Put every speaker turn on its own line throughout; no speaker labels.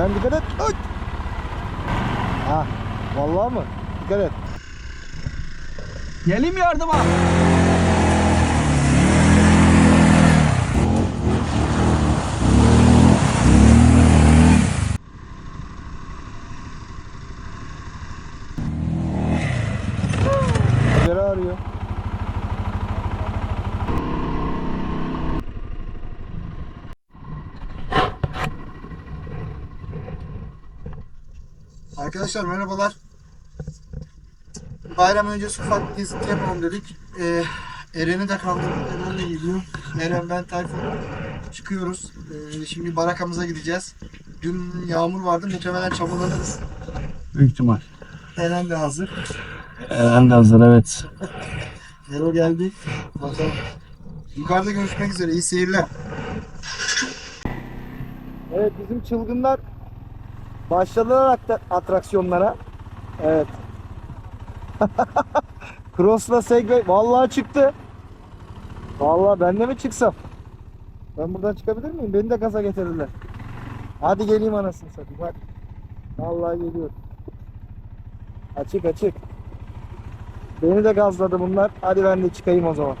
Sen dikkat et. Ay. Ha. Vallahi mı? Dikkat et.
Geleyim yardıma.
Biri arıyor.
Arkadaşlar merhabalar. Bayram öncesi ufak bir gezinti yapalım dedik. Ee, Eren'i de kaldırdık. Eren de geliyor. Eren ben Tayfun çıkıyoruz. Ee, şimdi barakamıza gideceğiz. Dün yağmur vardı. Muhtemelen çabalanırız.
Büyük ihtimal.
Eren de hazır.
Eren de hazır evet.
Ero geldi. Bakalım. Yukarıda görüşmek üzere. İyi seyirler.
Evet bizim çılgınlar başladılar at- atraksiyonlara. Evet. Cross'la Segway vallahi çıktı. Vallahi ben de mi çıksam? Ben buradan çıkabilir miyim? Beni de gaza getirirler. Hadi geleyim anasını satayım hadi. Vallahi geliyor. Açık açık. Beni de gazladı bunlar. Hadi ben de çıkayım o zaman.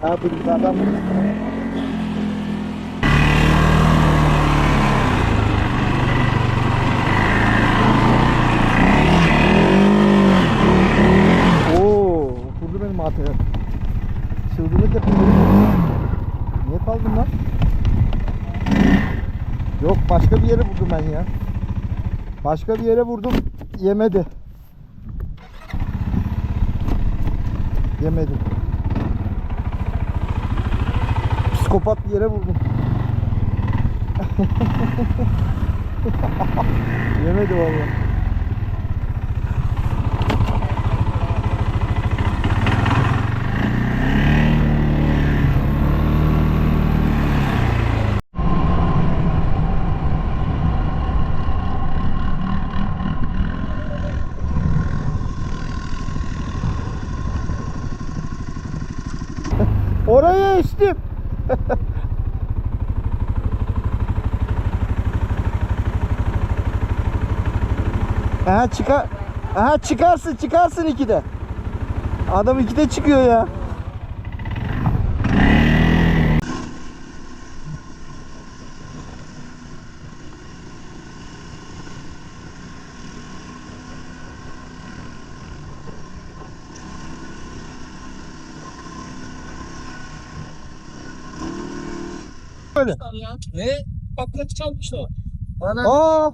Hadi yukarıdan Oo, oturdu benim ATV. Yapayım dedim. Niye kaldım lan? Yok başka bir yere vurdum ben ya. Başka bir yere vurdum. Yemedi. Yemedi. Psikopat bir yere vurdum. Yemedi vallahi. Oraya içtim. Aha çıkar. Aha çıkarsın çıkarsın ikide. Adam ikide çıkıyor ya. Böyle.
Ne? Patlat çalmış o.
Aa.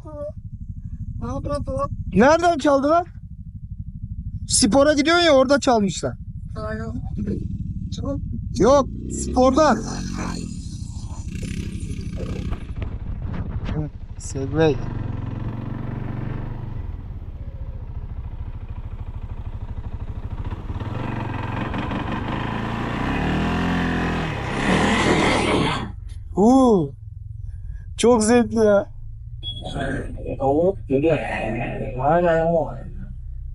Nereden çaldılar? Spora gidiyorsun ya orada çalmışlar. Yok spordan. Segway. Uuu. Çok zevkli ya.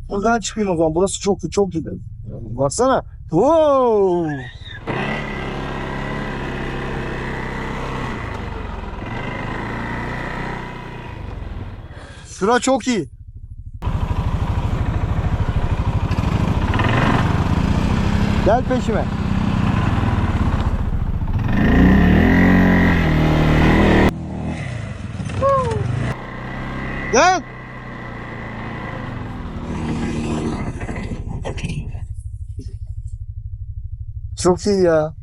Buradan çıkayım o zaman. Burası çok çok güzel. Baksana. Wow. Şura çok iyi. Gel peşime. Gel. Çok iyi ya.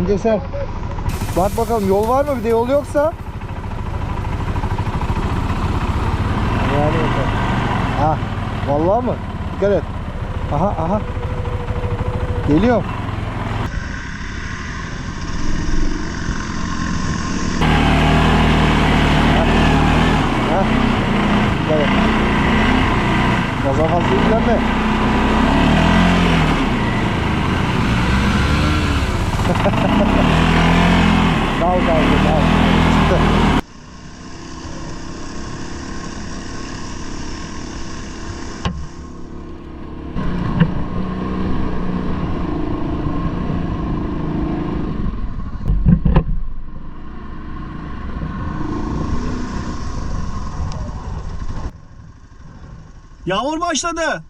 Bence sen. Bak bakalım yol var mı? Bir de yol yoksa. Yani Ha, vallahi mı? Dikkat et. Aha aha. Geliyor. Ha. Ha. Evet. Gaza fazla yüklenme. Dal kaldı dal. Çıktı.
Yağmur başladı.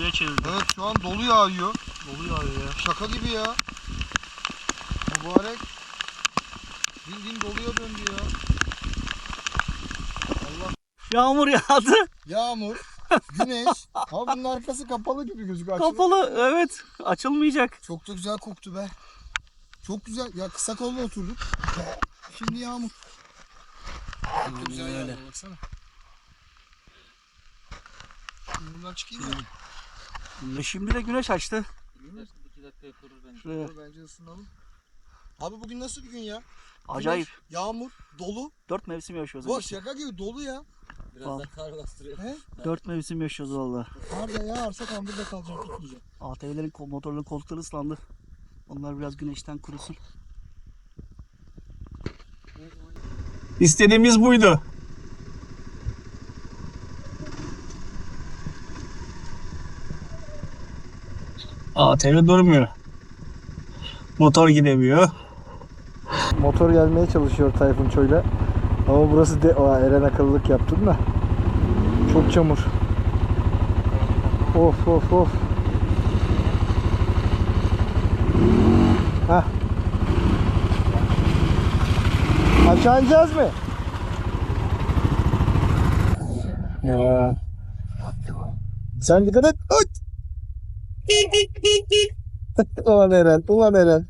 doluya çevirdi.
Evet şu an dolu yağıyor.
Dolu yağıyor ya.
Şaka gibi ya. Mübarek. Bildiğin doluya döndü ya.
Yağmur yağdı.
Yağmur, güneş. Ama bunun arkası kapalı gibi gözüküyor. Açılır.
Kapalı evet. Açılmayacak.
Çok da güzel koktu be. Çok güzel. Ya kısa kolla oturduk. Şimdi yağmur. Çok da güzel yağmur baksana. Şimdi Bundan çıkayım mı?
Ve Şimdi de güneş açtı. Şuraya.
Dur, Bence ısınalım. Abi bugün nasıl bir gün ya?
Acayip.
Güneş, yağmur, dolu.
Dört mevsim yaşıyoruz.
Boş şaka gibi dolu ya.
Biraz da
kar bastırıyor. He?
Dört mevsim yaşıyoruz valla.
Kar da yağarsa tam burada kalacağım tutmayacağım.
ATV'lerin kol- motorların koltukları ıslandı. Onlar biraz güneşten kurusun. İstediğimiz buydu. ATV durmuyor. Motor gidemiyor.
Motor gelmeye çalışıyor Tayfun Çoy'la. Ama burası de Aa, Eren akıllılık yaptın da. Çok çamur. Of of of. Hah. Aşağı ineceğiz mi? Ya. Sen dikkat et. Ay! ulan Eren, ulan Eren.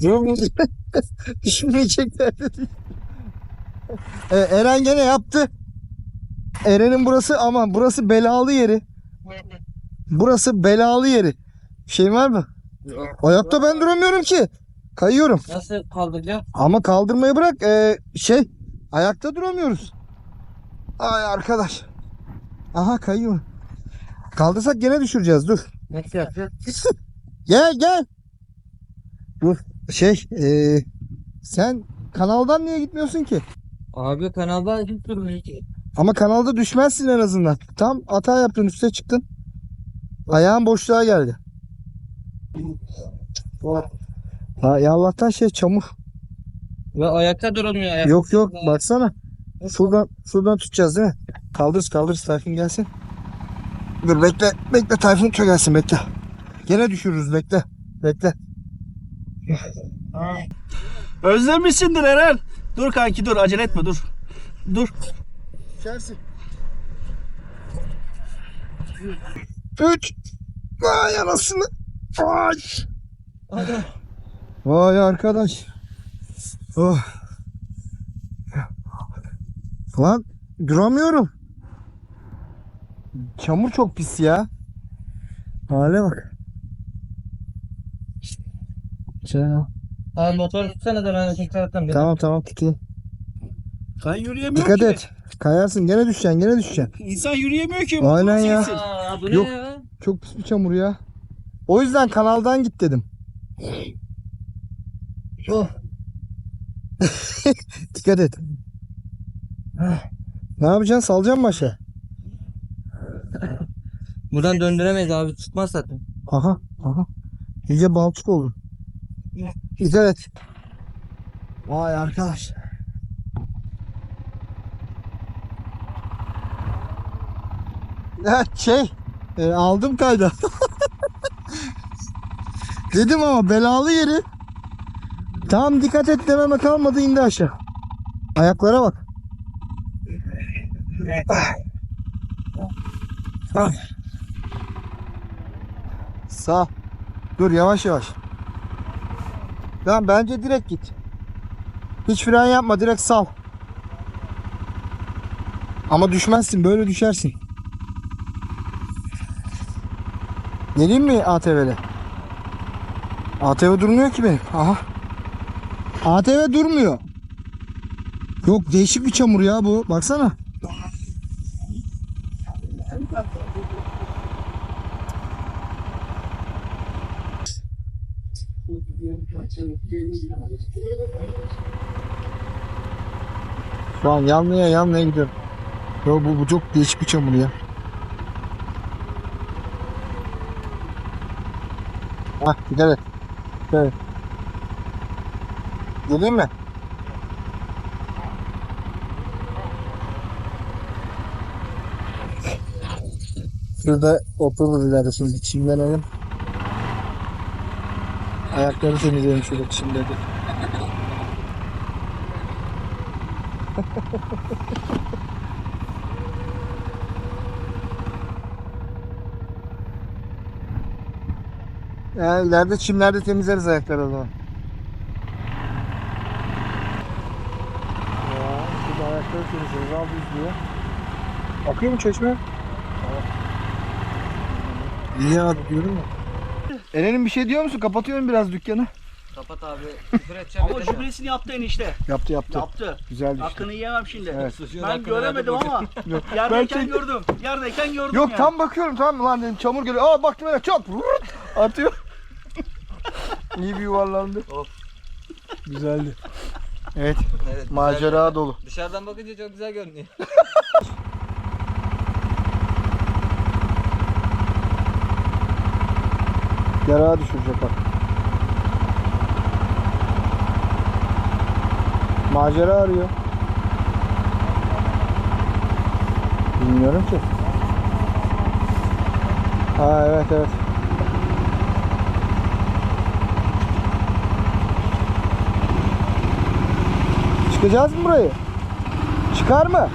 Düşmeyecekler dedi. Ee, Eren gene yaptı. Eren'in burası aman burası belalı yeri. Burası belalı yeri. Şey var mı? Ayakta ben duramıyorum ki. Kayıyorum.
Nasıl kaldıracağım?
Ama kaldırmayı bırak. ee, şey ayakta duramıyoruz. Ay arkadaş. Aha kayıyor. Kaldırsak gene düşüreceğiz. Dur.
Nasıl yapacağız?
Gel gel. Dur. Şey ee, sen kanaldan niye gitmiyorsun ki?
Abi kanalda hiç durmuyor ki.
Ama kanalda düşmezsin en azından. Tam hata yaptın üste çıktın. Ayağın boşluğa geldi. Ha, ya Allah'tan şey çamur.
Ve ayakta duramıyor. Ayak.
Yok yok baksana. Şuradan şuradan tutacağız değil mi? Kaldırız kaldırız Tayfun gelsin. Dur bekle bekle Tayfun çok gelsin bekle. Gene düşürürüz bekle. Bekle.
Özlemişsindir Eren. Dur kanki dur acele etme dur. Dur.
Düşersin. Üç. Vay anasını. Vay. Vay arkadaş. Oh. Lan duramıyorum. Çamur çok pis ya. Hale bak.
Abi motor tutsana da ben tekrar atarım.
Tamam tamam tutayım.
Ben yürüyemiyorum
Dikkat
ki.
et. Kayarsın gene düşeceksin gene düşeceksin.
İnsan yürüyemiyor ki.
Aynen ya.
Aa, bu
Yok.
ne ya?
Çok pis bir çamur ya. O yüzden kanaldan git dedim.
Oh.
Dikkat et. Ne yapacaksın? Salacaksın mı aşağı?
Buradan döndüremeyiz abi tutmaz zaten.
Aha. Aha. İyice balçık oldu. Dikkat et. Vay arkadaş. Evet şey e, aldım kayda. Dedim ama belalı yeri. Tam dikkat et dememe kalmadı indi aşağı. Ayaklara bak. Sağ. Dur yavaş yavaş. Tamam bence direkt git. Hiç fren yapma direkt sal. Ama düşmezsin böyle düşersin. Geleyim mi ATV'le? ATV durmuyor ki benim. Aha. ATV durmuyor. Yok değişik bir çamur ya bu. Baksana. Şu an yanlıya yanlıya gidiyorum. Yo bu, bu çok değişik bir çamur ya. Hah. Dikkat et. Geleyim mi? Şurada otururuz ileride şimdi çimlenelim. Ayakları temizleyelim şurada çimlerde. Yani ileride çimlerde temizleriz ayakları o zaman. Şurada ayakları temizleriz. Al düzlüğü. Akıyor mu çeşme? İyi abi diyorum ya. Eren'in bir şey diyor musun? Kapatıyorum biraz dükkanı.
Kapat abi. Küfür edeceğim.
Ama jübilesini yaptı enişte.
Yaptı yaptı.
Yaptı.
Güzel düştü.
Hakkını yiyemem şimdi.
Evet.
Ben göremedim ama
Yok.
yerdeyken
Belki-
gördüm. Yerdeyken gördüm
Yok
yani.
tam bakıyorum tamam mı lan dedim çamur geliyor. Aa baktım öyle çat atıyor. İyi bir yuvarlandı.
Of.
Güzeldi. Evet
Evet,
macera dolu.
Dışarıdan bakınca çok güzel görünüyor.
Yarağa düşürecek bak. Macera arıyor. Bilmiyorum ki. Ha evet evet. Çıkacağız mı burayı? Çıkar mı?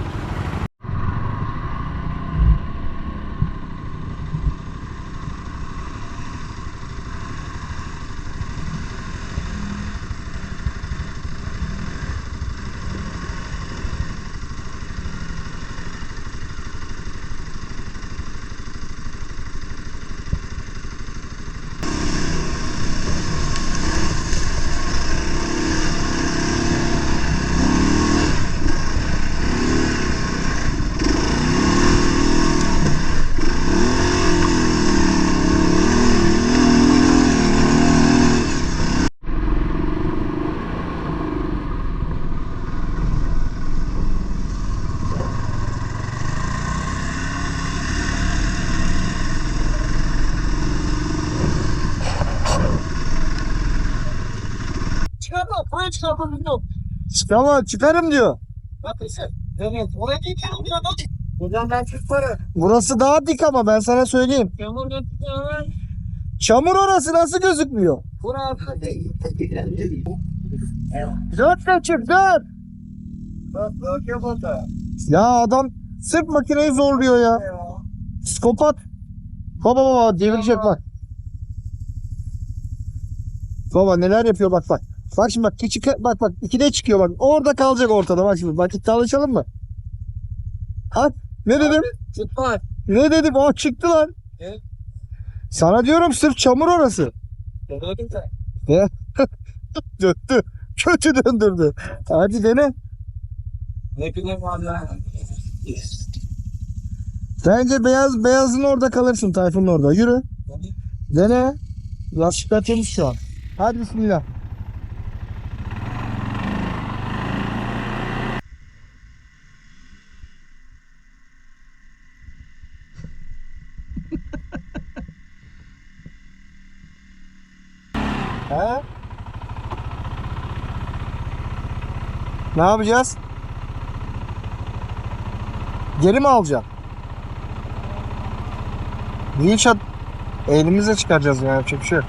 Çıkarma bilmiyorum.
Tamam çıkarım diyor.
Bak sen. Evet. Oraya geçelim ya. Buradan ben çıkmarım.
Burası daha dik ama ben sana söyleyeyim.
Yağmur götürüyor.
Çamur orası nasıl gözükmüyor?
Buraya.
Dört de çık dört. Ya adam sırf makineyi zorluyor ya. Psikopat. Baba baba devirecek bak. Baba neler yapıyor bak bak. Bak şimdi bak küçük bak bak ikide çıkıyor bak. Orada kalacak ortada bak şimdi. Bak iddialaşalım mı? At. Ne dedim?
Çıkma.
Ne dedim? O çıktı lan.
Evet.
Sana diyorum sırf çamur orası.
Sen.
Döndü. Kötü döndürdü. Hadi dene.
Ne bileyim valla.
Bence beyaz beyazın orada kalırsın Tayfun'un orada. Yürü. Dene. Lastikler temiz şu an. Hadi bismillah. He? Ne yapacağız? Geri mi alacaksın? Wheelshot elimizle çıkaracağız ya yapacak bir şey yok.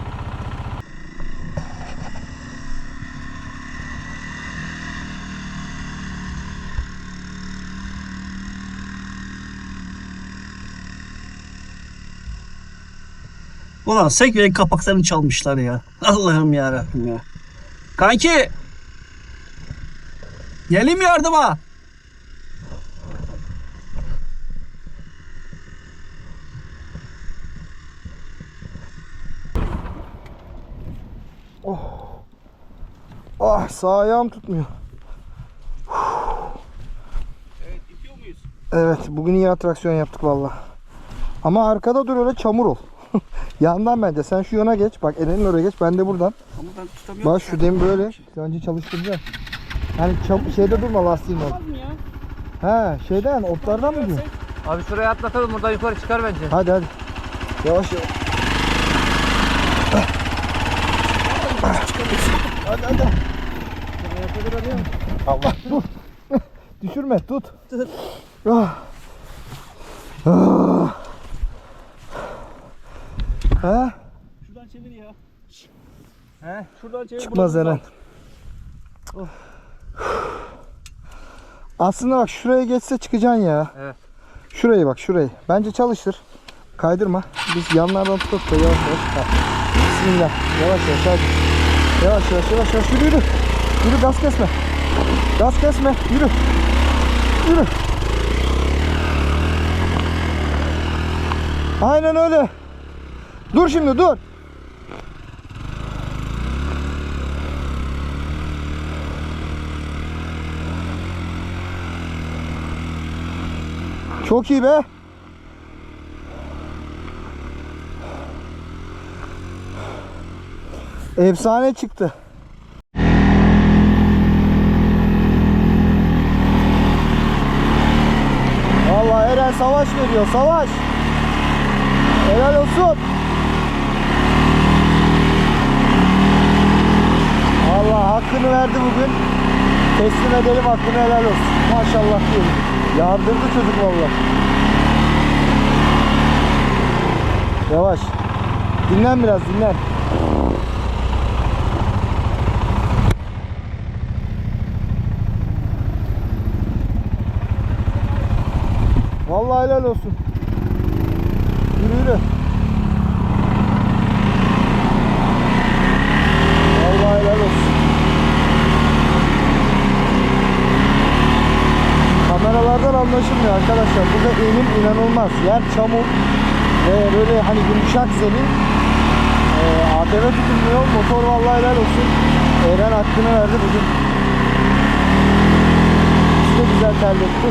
Ulan Segway'in kapaklarını çalmışlar ya. Allah'ım ya Rabbim ya. Kanki. Geleyim yardıma.
Ah sağ ayağım tutmuyor.
Evet, itiyor muyuz?
Evet bugün iyi atraksiyon yaptık valla. Ama arkada dur öyle çamur ol. Yandan bence. Sen şu yana geç. Bak Eren'in oraya geç. Ben de buradan.
Ama ben tutamıyorum.
Bak şu dem böyle. Önce çalıştıracağım. Yani çam- şeyde durma lastiğin ol. He şeyden otlardan mı diyorsun?
Abi şuraya atlatalım buradan yukarı çıkar bence.
Hadi hadi. Yavaş yavaş. Hadi hadi. Allah dur. Düşürme tut. Ah. Ah. Ha?
Şuradan çevir ya.
He?
Şuradan çevir.
Çıkmaz Eren. Aslında bak şuraya geçse çıkacaksın ya.
Evet.
Şurayı bak şurayı. Bence çalıştır. Kaydırma. Biz yanlardan tutup da yavaş yavaş. Ha. Bismillah. Yavaş yavaş hadi. Yavaş yavaş yavaş yavaş yürü yürü. Yürü gaz kesme. Gaz kesme. Yürü. Yürü. Aynen öyle. Dur şimdi dur. Çok iyi be. Efsane çıktı. Vallahi Eren savaş veriyor, savaş. Helal olsun. Allah hakkını verdi bugün. Teslim edelim hakkını helal olsun. Maşallah diyelim. Yardırdı çocuk vallahi. Yavaş. Dinlen biraz dinlen. Vallahi helal olsun. Yürü yürü. Vallahi helal olsun. Kameralardan anlaşılmıyor arkadaşlar. Burada elim inanılmaz. Yer çamur ve böyle hani yumuşak zemin. Ee, ATV tutulmuyor. Motor vallahi helal olsun. Eren hakkını verdi bugün. İşte güzel terletti.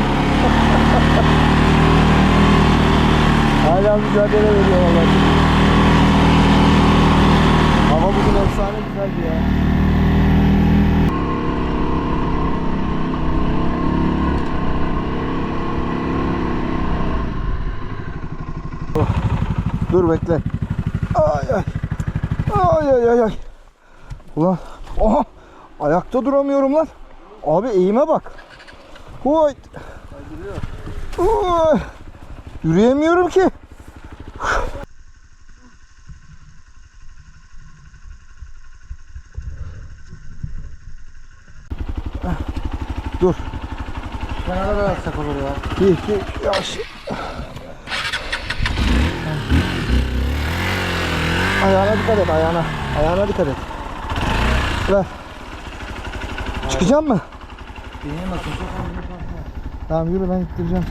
Hala mücadele veriyor vallahi. Hava bugün efsane güzeldi ya. Dur bekle. Ay ay. Ay ay ay ay. Ulan. Aha. Ayakta duramıyorum lan. Abi eğime bak. Huy. Yürüyemiyorum ki. Dur.
Kenara bıraksak olur ya.
Bir, iki, yavaş. Ayağına dikkat et, ayağına. Ayağına dikkat et. Ver. Çıkacak mı?
Nasıl?
Tamam yürü ben ittireceğim.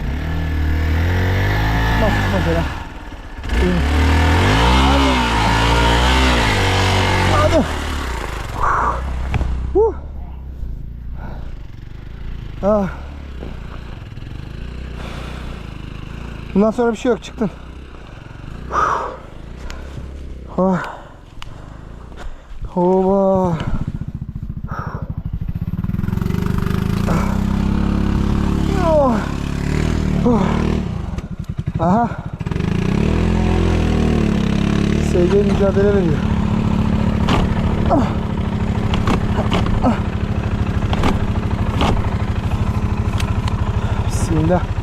Çıkmaz Eren. İyi. Hadi. Hadi. Huh. Ah. Bundan sonra bir şey yok çıktın. Oh. Oba. Oh. Oh. Aha. SG mücadele veriyor. Ah. Ah. Bismillah.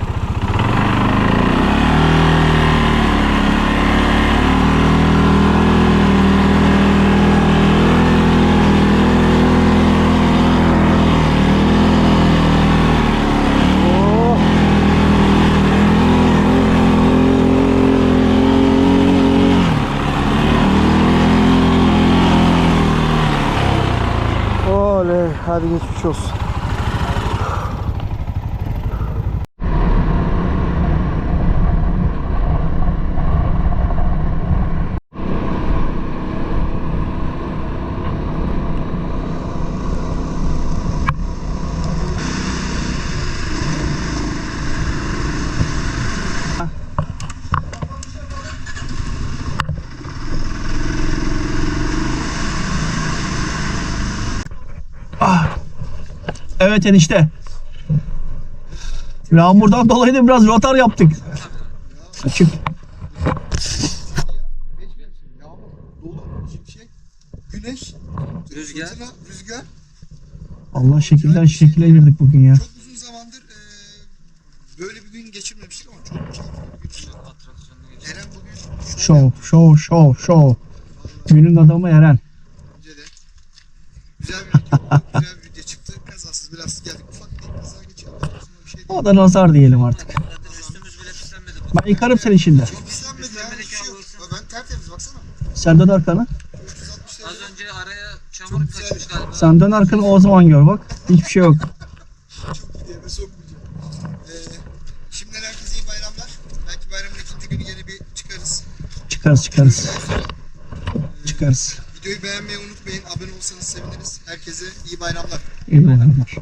Hadi geçmiş olsun.
Evet enişte. Yağmurdan dolayı da biraz rotar yaptık. Açık.
Güneş,
Rüzgar.
fırtına, rüzgar.
Allah şekilden şekile girdik bugün ya.
Çok uzun zamandır eee, böyle bir gün geçirmemiştik ama çok keyifli bir gün. Eren bugün
Şov, şov, şov, şov. Günün adamı Eren.
Güzel bir video. Güzel bir
O da nazar diyelim artık.
Üstümüz bile pislenmedi.
Ben yıkarım seni şimdi.
Şey. Ben tertemiz baksana.
Sen dön arkanı.
360
Az önce araya çamur kaçmış galiba.
Sen dön arkanı o zaman gör bak. Hiçbir şey yok.
Çok sokmayacağım. Ee, şimdiden herkese iyi bayramlar. Belki bayramın ikinci günü yine bir çıkarız.
Çıkarız çıkarız. Çıkarız.
Videoyu beğenmeyi unutmayın. Abone olsanız seviniriz. Herkese iyi bayramlar.
İyi bayramlar.